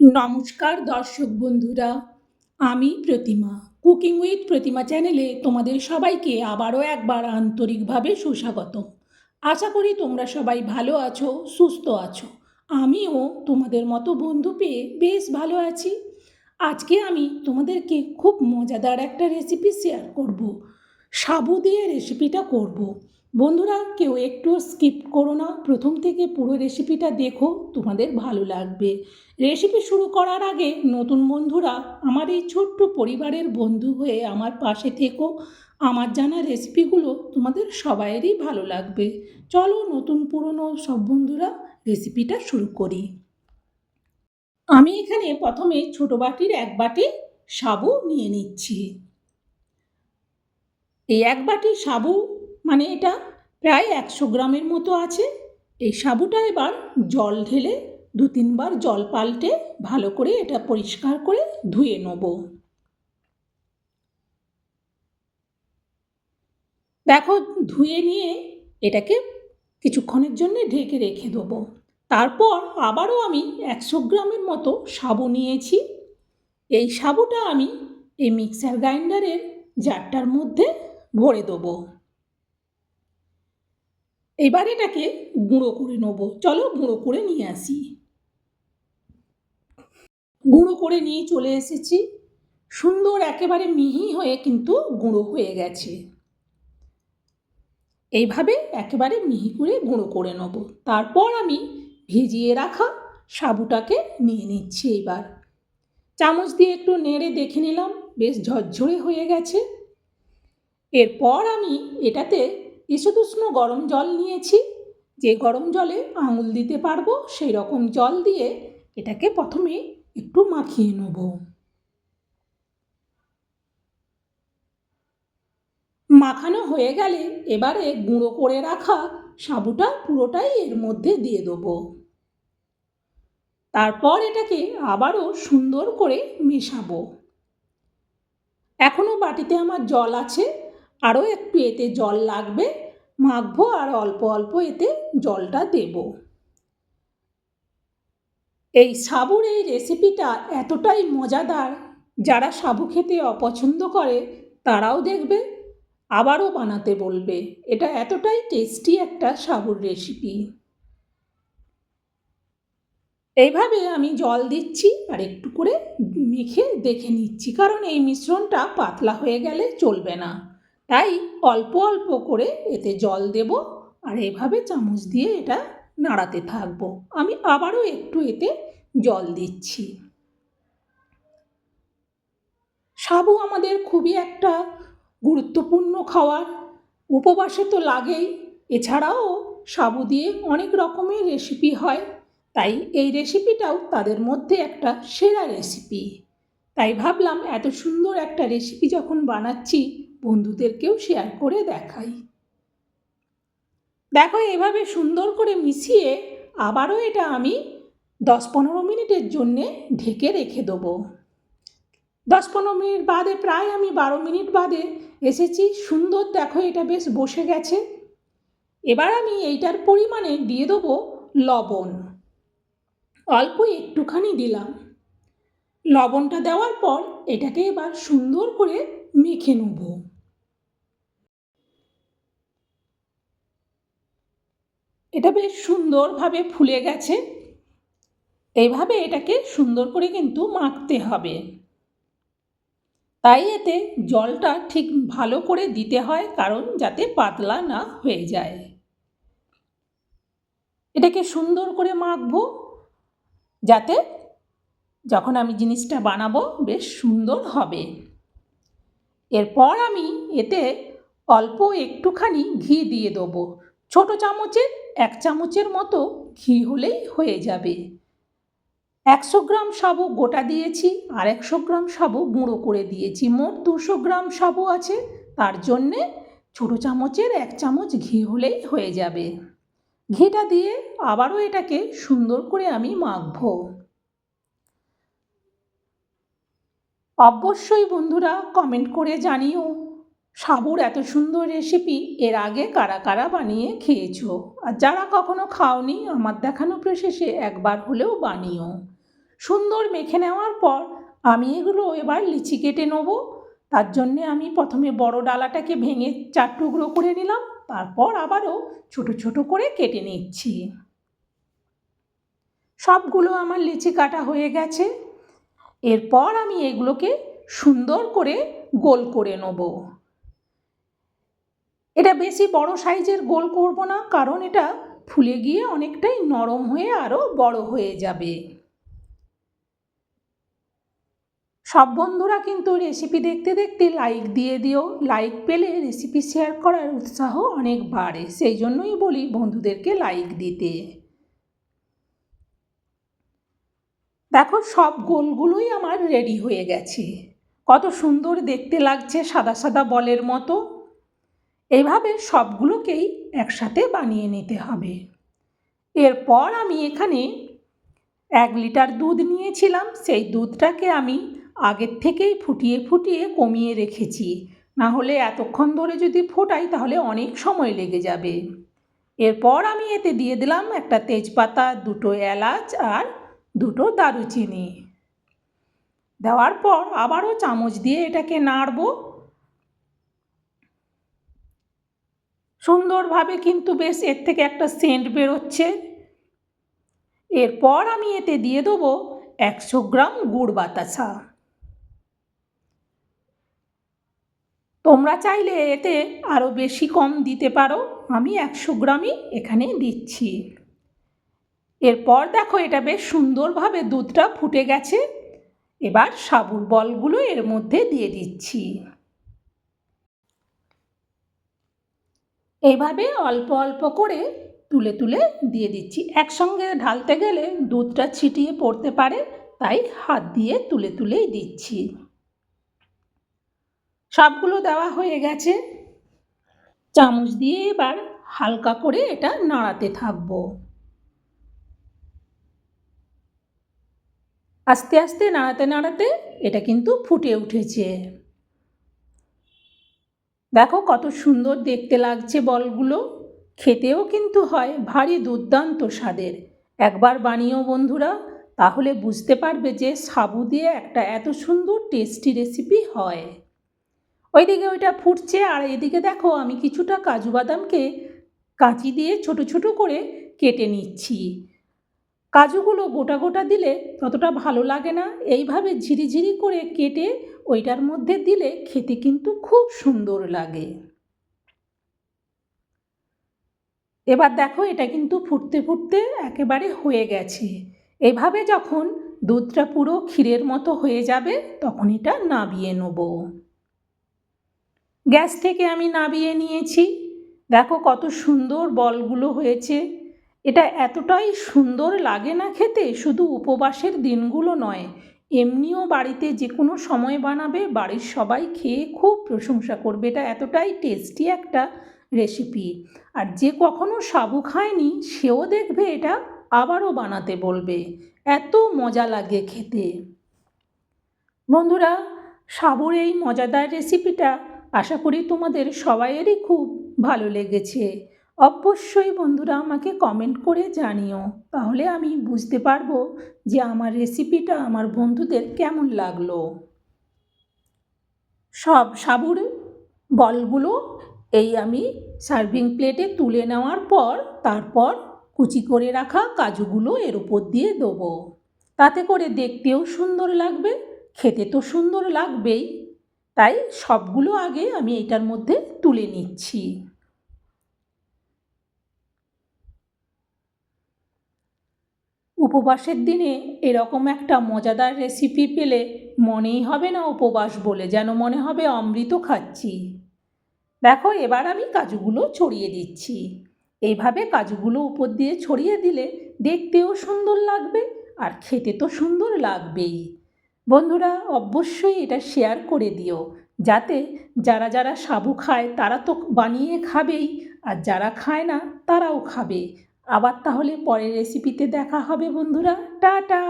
নমস্কার দর্শক বন্ধুরা, আমি প্রতিমা। কুকিং উইথ প্রতিমা চ্যানেলে তোমাদের সবাইকে আবারও একবার আন্তরিকভাবে সুস্বাগত আশা করি তোমরা সবাই ভালো আছো, সুস্থ আছো। আমিও তোমাদের মতো বন্ধু পেয়ে বেশ ভালো আছি। আজকে আমি তোমাদেরকে খুব মজাদার একটা রেসিপি শেয়ার করব। সাবু দিয়ে রেসিপিটা করব। বন্ধুরা, কেউ একটু স্কিপ করো না। প্রথম থেকে পুরো রেসিপিটা দেখো, তোমাদের ভালো লাগবে। রেসিপি শুরু করার আগে নতুন বন্ধুরা, আমার এই ছোট্ট পরিবারের বন্ধু হয়ে আমার পাশে থেকো। আমার জানা রেসিপিগুলো তোমাদের সবাইয়েরই ভালো লাগবে। চলো নতুন পুরনো সব বন্ধুরা রেসিপিটা শুরু করি। আমি এখানে প্রথমে ছোট বাটির এক বাটি সাবু নিয়ে নিচ্ছি। এই এক বাটি সাবু মানে এটা প্রায় একশো গ্রামের মতো আছে। এই সাবুটা এবার জল ঢেলে দু তিনবার জল পাল্টে ভালো করে এটা পরিষ্কার করে ধুয়ে নেব। দেখো, ধুয়ে নিয়ে এটাকে কিছুক্ষণের জন্য ঢেকে রেখে দেবো। তারপর আবারও আমি একশো গ্রামের মতো সাবু নিয়েছি। এই সাবুটা আমি এই মিক্সার গ্রাইন্ডারের জারটার মধ্যে ভরে দেবো। এবার এটাকে গুঁড়ো করে নেব। চলো গুঁড়ো করে নিয়ে আসি। গুঁড়ো করে নিয়ে চলে এসেছি। সুন্দর একেবারে মিহি হয়ে কিন্তু গুঁড়ো হয়ে গেছে। এইভাবে একেবারে মিহি করে গুঁড়ো করে নেব। তারপর আমি ভিজিয়ে রাখা সাবুটাকে নিয়ে নিচ্ছি এবার। চামচ দিয়ে একটু নেড়ে দেখে নিলাম, বেশ ঝরঝরে হয়ে গেছে। এরপর আমি এটাতে ইসুদুষ্ণ গরম জল নিয়েছি। যে গরম জলে আঙুল দিতে পারব, সেই রকম জল দিয়ে এটাকে প্রথমে একটু মাখিয়ে নেব। মাখানো হয়ে গেলে এবারে গুঁড়ো করে রাখা সাবুটা পুরোটাই এর মধ্যে দিয়ে দেবো। তারপর এটাকে আবারও সুন্দর করে মেশাবো। এখনও বাটিতে আমার জল আছে। আরও একটু এতে জল লাগবে, মাখবো আর অল্প অল্প এতে জলটা দেব। এই সাবুর এই রেসিপিটা এতটাই মজাদার, যারা সাবু খেতে অপছন্দ করে তারাও দেখবে, আবারও বানাতে বলবে। এটা এতটাই টেস্টি একটা সাবুর রেসিপি। এইভাবে আমি জল দিচ্ছি আর একটু করে মেখে দেখে নিচ্ছি, কারণ এই মিশ্রণটা পাতলা হয়ে গেলে চলবে না। তাই অল্প অল্প করে এতে জল দেব আর এভাবে চামচ দিয়ে এটা নাড়াতে থাকব। আমি আবারও একটু এতে জল দিচ্ছি। সাবু আমাদের খুবই একটা গুরুত্বপূর্ণ খাবার উপবাসে তো লাগেই। এছাড়াও সাবু দিয়ে অনেক রকমের রেসিপি হয়, তাই এই রেসিপিটাও তাদের মধ্যে একটা সেরা রেসিপি তাই ভাবলাম এত সুন্দর একটা রেসিপি যখন বানাচ্ছি বন্ধুদেরকেও শেয়ার করে দেখাই। দেখো এভাবে সুন্দর করে মিশিয়ে আবারও এটা আমি দশ পনেরো মিনিটের জন্যে ঢেকে রেখে দেবো। দশ পনেরো মিনিট বাদে প্রায় আমি বারো মিনিট বাদে এসেছি। সুন্দর দেখো এটা বেশ বসে গেছে। এবার আমি এইটার পরিমাণে দিয়ে দেবো লবণ। অল্প একটুখানি দিলাম। লবণটা দেওয়ার পর এটাকে এবার সুন্দর করে মেখে নেব। এটা বেশ সুন্দরভাবে ফুলে গেছে। এইভাবে এটাকে সুন্দর করে কিন্তু মাখতে হবে। তাই এতে জলটা ঠিক ভালো করে দিতে হয়, কারণ যাতে পাতলা না হয়ে যায়। এটাকে সুন্দর করে মাখবো, যাতে যখন আমি জিনিসটা বানাবো বেশ সুন্দর হবে। এরপর আমি এতে অল্প একটুখানি ঘি দিয়ে দেবো। ছোটো চামচের এক চামচের মতো ঘি হলেই হয়ে যাবে। একশো গ্রাম সাবু গোটা দিয়েছি আর একশো গ্রাম সাবু গুঁড়ো করে দিয়েছি। মোট দুশো গ্রাম সাবু আছে, তার জন্যে ছোটো চামচের এক চামচ ঘি হলেই হয়ে যাবে। ঘিটা দিয়ে আবারও এটাকে সুন্দর করে আমি মাখবো। অবশ্যই বন্ধুরা কমেন্ট করে জানিও। সাবুর এত সুন্দর রেসিপি এর আগে কারা কারা বানিয়ে খেয়েছো? আর যারা কখনো খাওনি, আমার দেখানো প্রসেসে একবার হলেও বানিও। সুন্দর মেখে নেওয়ার পর আমি এগুলো এবার লিচি কেটে নেব। তার জন্যে আমি প্রথমে বড় ডালাটাকে ভেঙে চার টুকরো করে নিলাম, তারপর আবারও ছোট ছোট করে কেটে নিচ্ছি। সবগুলো আমার লিচি কাটা হয়ে গেছে। এরপর আমি এগুলোকে সুন্দর করে গোল করে নেব। এটা বেশি বড় সাইজের গোল করব না, কারণ এটা ফুলে গিয়ে অনেকটাই নরম হয়ে আরও বড় হয়ে যাবে। সব বন্ধুরা কিন্তু রেসিপি দেখতে দেখতে লাইক দিয়ে দিও। লাইক পেলে রেসিপি শেয়ার করার উৎসাহ অনেক বাড়ে, সেই জন্যই বলি বন্ধুদেরকে লাইক দিতে। দেখো, সব গোলগুলোই আমার রেডি হয়ে গেছে। কত সুন্দর দেখতে লাগছে সাদা সাদা বলের মতো। এইভাবে সবগুলোকেই একসাথে বানিয়ে নিতে হবে। এরপর আমি এখানে এক লিটার দুধ নিয়েছিলাম। সেই দুধটাকে আমি আগের থেকেই ফুটিয়ে ফুটিয়ে কমিয়ে রেখেছি। না হলে এতক্ষণ ধরে যদি ফোটাই তাহলে অনেক সময় লেগে যাবে। এরপর আমি এতে দিয়ে দিলাম একটা তেজপাতা, দুটো এলাচ আর দুটো দারুচিনি। দেওয়ার পর আবারও চামচ দিয়ে এটাকে নাড়ব। সুন্দরভাবে কিন্তু বেশ এর থেকে একটা সেন্ট বেরোচ্ছে। এরপর আমি এতে দিয়ে দেবো একশো গ্রাম গুড় বাতাসা। তোমরা চাইলে এতে আরও বেশি কম দিতে পারো, আমি একশো গ্রামই এখানে দিচ্ছি। এরপর দেখো এটা বেশ সুন্দরভাবে দুধটা ফুটে গেছে, এবার সাবুর বলগুলো এর মধ্যে দিয়ে দিচ্ছি। এইভাবে অল্প অল্প করে তুলে তুলে দিয়ে দিচ্ছি। একসঙ্গে ঢালতে গেলে দুধটা ছিটিয়ে পড়তে পারে, তাই হাত দিয়ে তুলে তুলেই দিচ্ছি। সবগুলো দেওয়া হয়ে গেছে। চামচ দিয়ে এবার হালকা করে এটা নাড়াতে থাকব। আস্তে আস্তে নাড়াতে নাড়াতে এটা কিন্তু ফুটে উঠেছে। দেখো কত সুন্দর দেখতে লাগছে বলগুলো। খেতেও কিন্তু হয় ভারী দুর্দান্ত স্বাদের। একবার বানিয়েও বন্ধুরা, তাহলে বুঝতে পারবে যে সাবু দিয়ে একটা এত সুন্দর টেস্টি রেসিপি হয়। ওইদিকে ওইটা ফুটছে, আর এদিকে দেখো আমি কিছুটা কাজু বাদামকে কাঁচি দিয়ে ছোট ছোট করে কেটে নিচ্ছি। কাজুগুলো গোটা গোটা দিলে ততটা ভালো লাগে না। এইভাবে ঝিরিঝিরি করে কেটে ওইটার মধ্যে দিলে খেতে কিন্তু খুব সুন্দর লাগে। এবার দেখো এটা কিন্তু ফুটতে ফুটতে একেবারে হয়ে গেছে। এভাবে যখন দুধটা পুরো ক্ষীরের মতো হয়ে যাবে, তখন এটা নাবিয়ে নেব। গ্যাস থেকে আমি নাবিয়ে নিয়েছি। দেখো কত সুন্দর বলগুলো হয়েছে। এটা এতটাই সুন্দর লাগে না খেতে, শুধু উপবাসের দিনগুলো নয় এমনিও বাড়িতে যে কোনো সময় বানাবে, বাড়ির সবাই খেয়ে খুব প্রশংসা করবে। এটা এতটাই টেস্টি একটা রেসিপি আর যে কখনো সাবু খায়নি, সেও দেখবে এটা আবারও বানাতে বলবে। এত মজা লাগে খেতে। বন্ধুরা, সাবুর এই মজাদার রেসিপিটা আশা করি তোমাদের সবাইয়েরই খুব ভালো লেগেছে। অবশ্যই বন্ধুরা আমাকে কমেন্ট করে জানিও। তাহলে আমি বুঝতে পারব যে আমার রেসিপিটা আমার বন্ধুদের কেমন লাগল। সব সাবুর বলগুলো এই আমি সার্ভিং প্লেটে তুলে নেওয়ার পর, তারপর কুচি করে রাখা কাজুগুলো এর উপর দিয়ে দেবো। তাতে করে দেখতেও সুন্দর লাগবে, খেতে তো সুন্দর লাগবেই। তাই সবগুলো আগে আমি এটার মধ্যে তুলে নিচ্ছি। উপবাসের দিনে এরকম একটা মজাদার রেসিপি পেলে মনেই হবে না উপবাস বলে, যেন মনে হবে অমৃত খাচ্ছি। দেখো, এবার আমি কাজুগুলো ছড়িয়ে দিচ্ছি। এইভাবে কাজুগুলো উপর দিয়ে ছড়িয়ে দিলে দেখতেও সুন্দর লাগবে আর খেতে তো সুন্দর লাগবেই। বন্ধুরা, অবশ্যই এটা শেয়ার করে দিও, যাতে যারা যারা সাবু খায় তারা তো বানিয়ে খাবেই, আর যারা খায় না তারাও খাবে। আবার তাহলে পরের রেসিপিতে দেখা হবে বন্ধুরা। টাটা!